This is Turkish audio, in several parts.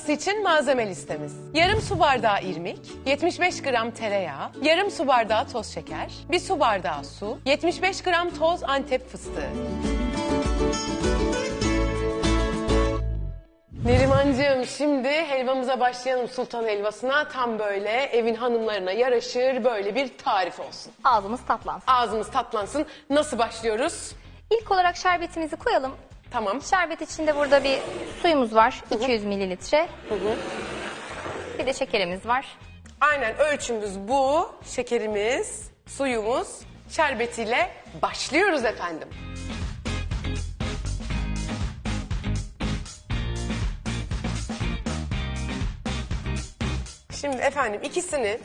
helvası için malzeme listemiz. Yarım su bardağı irmik, 75 gram tereyağı, yarım su bardağı toz şeker, bir su bardağı su, 75 gram toz antep fıstığı. Nerimancığım şimdi helvamıza başlayalım sultan helvasına. Tam böyle evin hanımlarına yaraşır böyle bir tarif olsun. Ağzımız tatlansın. Ağzımız tatlansın. Nasıl başlıyoruz? İlk olarak şerbetimizi koyalım. Tamam. Şerbet içinde burada bir suyumuz var. 200 mililitre. Bir de şekerimiz var. Aynen ölçümüz bu. Şekerimiz, suyumuz, şerbetiyle başlıyoruz efendim. Şimdi efendim ikisini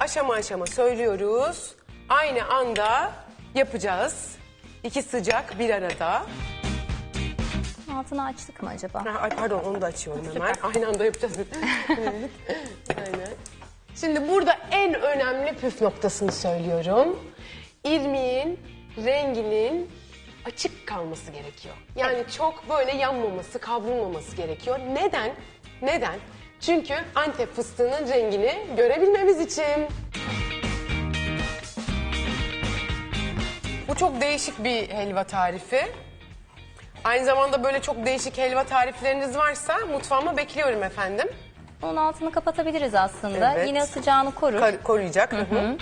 aşama aşama söylüyoruz. Aynı anda yapacağız. İki sıcak bir arada. Altını açtık mı acaba? Ha, Ay pardon onu da açıyorum hemen. Aynı anda yapacağız. Aynen. Şimdi burada en önemli püf noktasını söylüyorum. İrmiğin renginin açık kalması gerekiyor. Yani çok böyle yanmaması, kavrulmaması gerekiyor. Neden? Neden? Çünkü Antep fıstığının rengini görebilmemiz için. Bu çok değişik bir helva tarifi. Aynı zamanda böyle çok değişik helva tarifleriniz varsa mutfağıma bekliyorum efendim. Onun altını kapatabiliriz aslında. Evet. Yine sıcağını korur. Kar- koruyacak. Hı hı.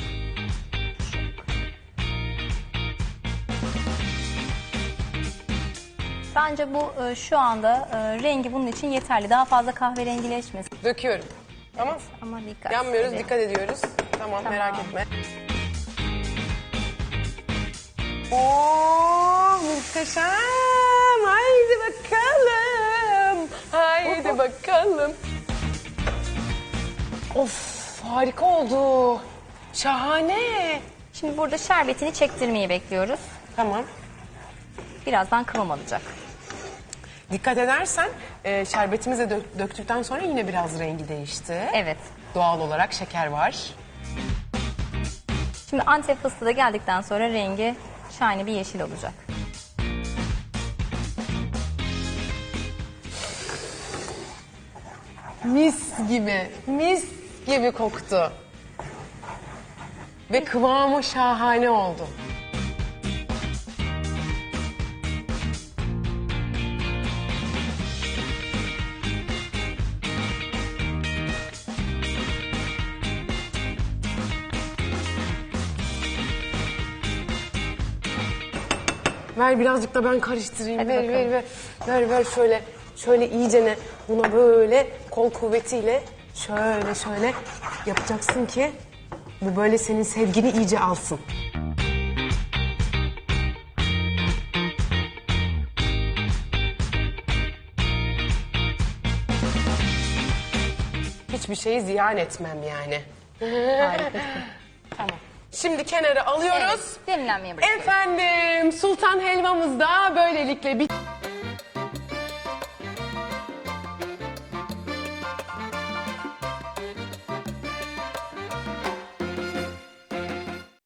Bence bu e, şu anda e, rengi bunun için yeterli. Daha fazla kahverengileşmesin. Döküyorum. Tamam. Ama dikkat Yanmıyoruz, edelim. dikkat ediyoruz. Tamam, Tamam. merak etme. Oo, muhteşem. Haydi bakalım. Haydi bakalım. Of, harika oldu. Şahane. Şimdi burada şerbetini çektirmeyi bekliyoruz. Tamam. Birazdan kıvam alacak. Dikkat edersen e, şerbetimize dök- döktükten sonra yine biraz rengi değişti. Evet. Doğal olarak şeker var. Şimdi antep fıstığı da geldikten sonra rengi şahane bir yeşil olacak. Mis gibi, mis gibi koktu. Ve kıvamı şahane oldu. Ver birazcık da ben karıştırayım. Hadi ver, bakalım. ver, ver. Ver, ver şöyle. Şöyle iyicene buna böyle kol kuvvetiyle şöyle şöyle yapacaksın ki bu böyle senin sevgini iyice alsın. Hiçbir şeyi ziyan etmem yani. Harikasın. Tamam. Şimdi kenara alıyoruz. Evet, bırakıyoruz. Efendim Sultan helvamız da böylelikle bitti.